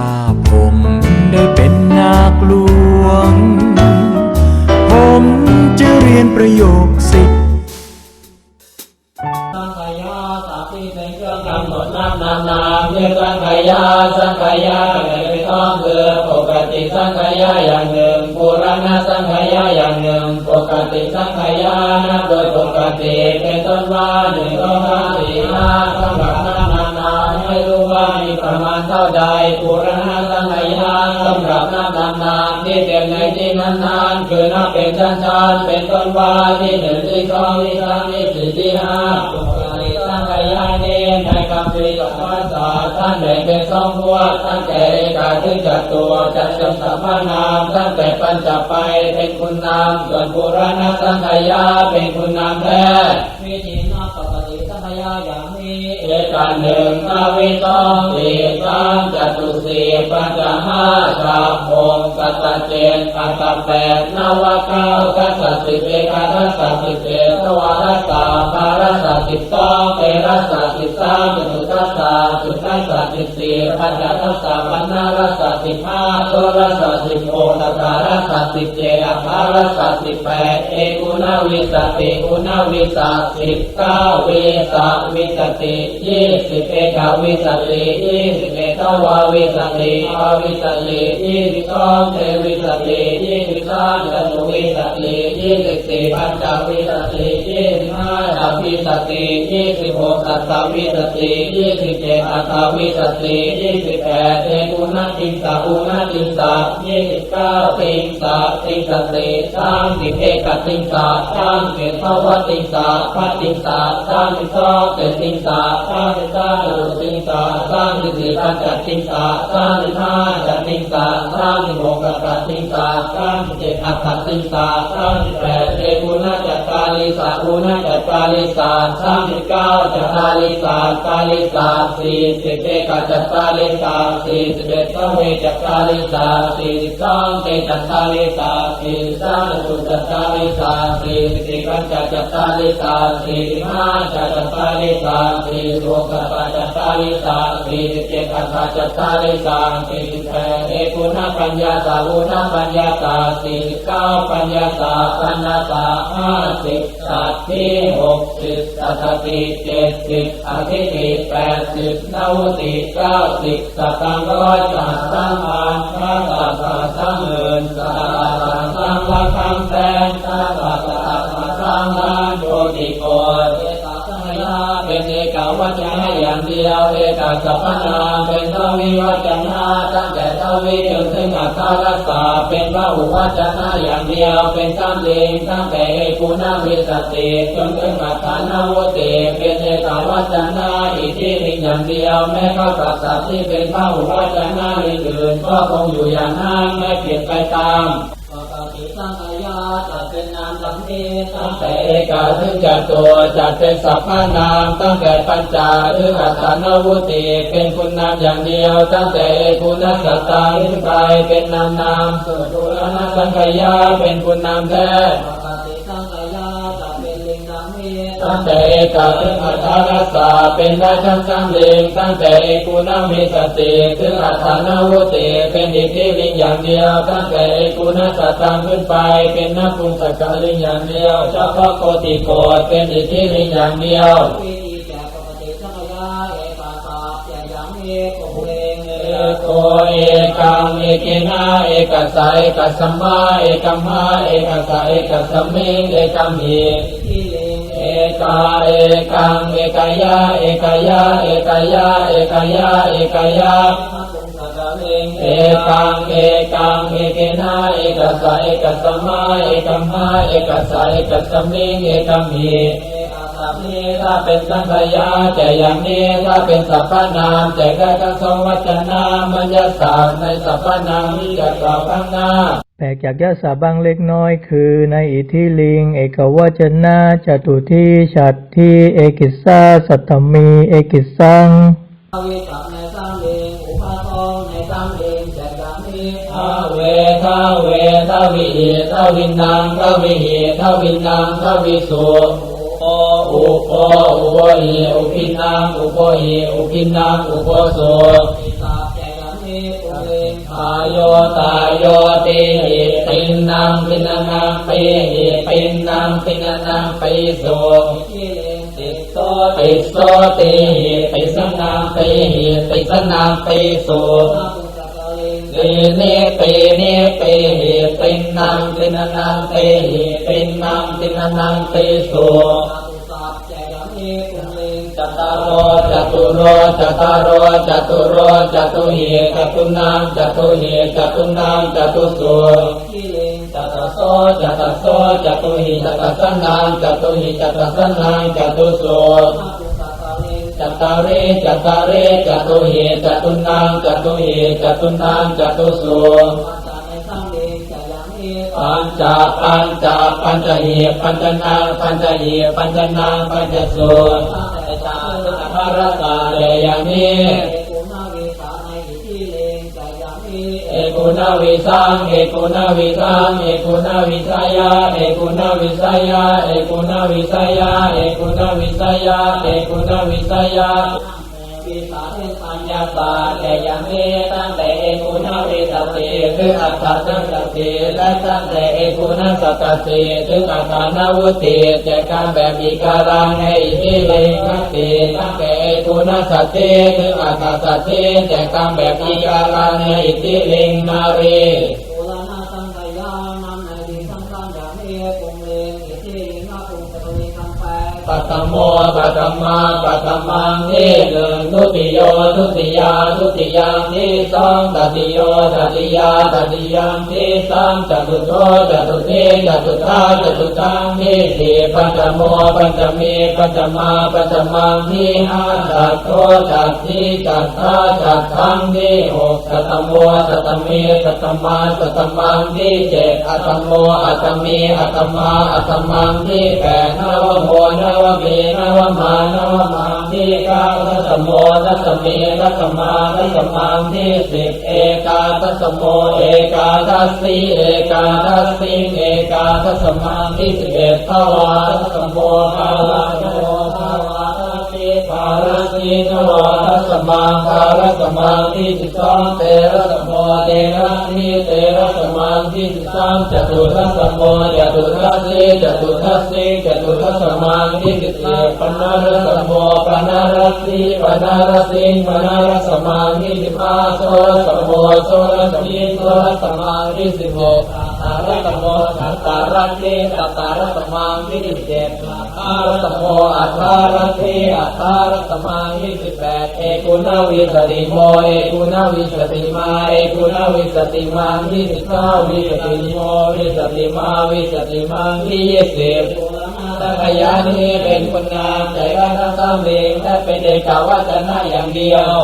ถ้าผมได้เป็นนาคหลวง ผมจะเรียนประโยคสิบสังขยาสัพพิเป็นเครื่องกำหนดนับนามนามเรียกสังขยาสังขยาไม่ได้ต้องคือปกติสังขยาอย่างหนึ่งปุราณสังขยาอย่างหนึ่งปกติสังขยานับโดยปกติเป็นต้นว่าหนึ่งสองสามสี่ห้าสำหรับ นับนามนามให้รู้ว่ามีประมาณเท่าใดปุราณสังขยาสำหรับนับนานามที่เต็มในที่นั้นๆคือนับเป็นชั้นๆเป็นต้นว่าที่หนึ่งที่สองที่สามที่สี่ที่ห้าปกติสังขยาเนในคำพีกับภาษาท่านแบ่งเป็นสองพวกตั้งแต่เอกาถึงจัดตุวจัดจำสัมมานามตั้งแต่ปัญจไปเป็นคุณนามส่วนปุราณสังขยาเป็นคุณนามแท้วิธีนับปกติสังขยาอย่าง นี้เอกาหนึ่งนาวิสองสีสามจตุสีปัญจห้าชาหกกัตตเจนอัตแปดนวเก้ากัตตสิบเอกาทัสสะสิบเอ็ดทวารสาปารัสสะสิบสองเตรัสสะสิบสามจตุทัสสะจุทัสสะสิบสี่ปัญจทัสสะปัญนารัสสิบห้าโทรสสะสิบหกตตารัสสิบเจ็ดอัปารัสสะสิบแปดเอกุณวิสติกุณวิสะสิบเก้าเวสะวิสติยี่สิบเอกาวิสติยี่สิบเอ็ดทวาวิสติภาวิสติยี่สิบสองเทวิสติยี่สิบสามจตุวิสติยี่สิบสี่ปัญจวิสติยี่สิบห้าดับวิสติยี่สิบหกสัตตวิสติยี่สิบเจ็ดอัตตวิสติยี่สิบแปดเทกุณติสาอุณติสายี่สิบเก้าติงสาติงสติสามสิบเอกติงสาสามสิบภวติงสาพัติงสาสามสิบสองเตติงสาสามสิบสามอุติงสาสร้ามสิบสี่ปัญจติงสาสร้ามสิบห้าจัตติงสาสร้ามสิบหกกัตตติงสาสร้ามสิบเจ็ดอัตตติงสาสร้ามสิบแปดเทกุณาจัตตาลิสาอุณาจัตตาลิสาสร้ามสิบเก้าจัตตาลิสากาลิสาสี่สิบเอกจัตตาลิสาสี่สิบเอ็ดสเวจัตตาลิสาสี่สิบสองเตจัตตาลิสาสี่สิบสามสุจัตตาลิสาสี่สิบสี่ปัญจจัตตาลิสาสี่สิบห้าจัตตาลิสาสี่สิบหกกัตาจัตตาลิสาสี่สิบเจ็ดอัตตาจัตตาลิสาสี่สิบแปดเอกุณปัญญาสาอุณปัญญาสาสี่สิบเก้าปัญญาสาปัญญาสาห้าสิบสัตติหกสิบสัตติเจ็ดสิบอธิติแปดสิบนวติเก้าสิบสัตังร้อยสัตตังพันพระสัตสัตังหมื่นสัตตังสังละคังแสนสัตตังสัตังสังล้านโยติโก วัจนะอย่างเดียวเอกาสัพพนาเป็นทวิวัจนะตั้งแต่ทวิจนถึงอัตตารักษาเป็นพระอุวัจนะอย่างเดียวเป็นสามเลงตั้งแต่เอกุณวิสติจนถึงอัตตานาวติเป็นเอกวัจนะอีกที่หนึ่งอย่างเดียวแม้พระสัตว์ที่เป็นพระอุวัจนะอื่นก็คงอยู่อย่างนั้นไม่เปลี่ยนไปตามปกติสังขยาจัด เป็นนามสังเทตั้งแต่เอกาถึงจัตตัวจัดเป็นสัพพนามตั้งแต่ปัญจาถึงอัตานวุติเป็นคุณนามอย่างเดียว ตั้งแต่เอกุณสัตตาขึ้นไปเป็นนามนามส่วนปุรณสังขยาเป็นคุณนามแท้ ตั้งแต่เอกาถึงอัตตารัสสาเป็นได้ทั้งสามลิงตั้งแต่เอกุณมิสติถึงอัตตานวุติเป็นอิทธิลิงอย่างเดียว ตั้งแต่เอกุณสัตตังขึ้นไป เป็นนักปุงสกกาลิงอย่างเดียวเฉพาะโกติโกเป็นอิทธิลิงอย่างเดียว एका एक साय कसम् एकम् एकेन एकाया एकाया एकाया एकाया एका एका एका साय का एक एकं हि มาเอกัมมาเอกสาเอกสัมมิงเอกัมหิที่ยะเอกาเอกายะเอกายายาเลงเอกังเอกังเอกินาเอกสาเอกสัมมาเอกัมมาเอกสาเอกสัมมิงเอกัมหิเออาตานี้ถ้าเป็นสังขยาแต่อย่างนี้ถ้าเป็นสัพพนามแต่ได้ทั้งสองวัจนามัญญาสตร์ในสัพพนามที่จะกล่าวข้างหน้าแปลกจากยะสาบางเล็กน้อยคือในอิทธิลิง เอกวจนะจตุทีฉัตทีเอกิสสาสัตมี เอกิสังเวกัในสามเลงอุปาทองในสามเลงแต่ยังนี้ทาเวทาเวทาวิหิทาวินังทาวิหิทาวินังทาวิสุ อุปโออุปหิอุปินังอุปหิอุปินังอุปโสอิตาแต่ยังนี้มิปุเรนตายโยตายโยติหิปินนังปินนังปิหิปินนังปินนังปิโสทิเลนติติโสติโสติหิติสนังปิหิติสนังปิโสปุตตะเลนปีนิปีนิปีหิปินนังปินนังปิหิปินนังปินนังปิโส จตารโอจตุโรจตารโอจตุโรจตุหิจตุนังจตุหิจตุนังจตุสทิเลจตโสจตโสจตุหิจตสนังจตุหิจตสนังจตุโสนาปุตตะเลนจตาริจตาริจตุหิจตุนังจตุหิจตุนังจตุสปัญจปัญจปัญจปัญจหิปัญจนังปัญจหิปัญจนังปัญจสตั้งแต่จาภา รตาเรยามิเอกุณาวิสาในอิทิเลนเจยามิเอกุณวิสังเอกุณวิสังเอกุณวิสัยาเอกุณวิสัยาเอกุณวิสัยาเอกุณวิสัยาเอกุณวิสัยา วิสาเปัญปัญญาญาตาแต่ยังมีตั้งแต่เอกุณวิสติถึงอัตตาสังสติและตั้งแต่เอกุณาสัตติถึงอัตตานาวุติแจกการแบบอีการังในอิเลงคติตั้งแต่เอกุณาสัตติถึงอัตตาสัตติแจกการแบบอีการังในอิทิลิงนารี ปัตตโมปัตตมาปัตตมังที่หนึ่งทุติโยทุติยาทุติยังที่สองตติโยตติยาตติยังที่สามจตุโตจตุเทจตุทาจตุตังที่สี่ปัญจโมปัญจมีปัญจมาปัญจมังที่ห้าจัตโตจัตติจัตตาจัตทังที่หกสัตตโมสัตตมีสัตตมาสัตมังที่เจ็ดอัตโมอัตมีอัตมาอัตตมังที่แปดนวโมนวมีนวมานวมังที่เก้าทัสสโมทัสเมีทัสมาทัสมังที่สิบเอกาทัสสโมเอกาทัสสีเอกาทัสสีเอกาทัสมังที่สิบเอ็ดภาวาทัสสโมภาวา ภารสีนวาทัสสมังภารสมังที่สิบสองเตระสโมเตระนิเตระสมังที่สิบสามจตุทัสสโมจตุทัสสีจตุทัสสีจตุทัสสมังที่สิบสี่ปนารสโมปนารสีปนารสิงปนารสมังที่สิบห้าโสรสโมโสรสีโสรสมังที่สิบหก ตารสโมสัตตารสีสัตตารสมังที่สิบเจ็ดอารสโมอัตตารสีอัตตารสมังที่สิบแปดเอกุณวิสติโมเอกุณวิสติมาเอกุณวิสติมาที่สิบเก้าวิสติโมวิสติมาวิสติมังที่ยี่สิบโอลานาสังขยานี้เป็นคนงามใจรักทั้งสามเองและเป็นเอกาวัจนะอย่างเดียว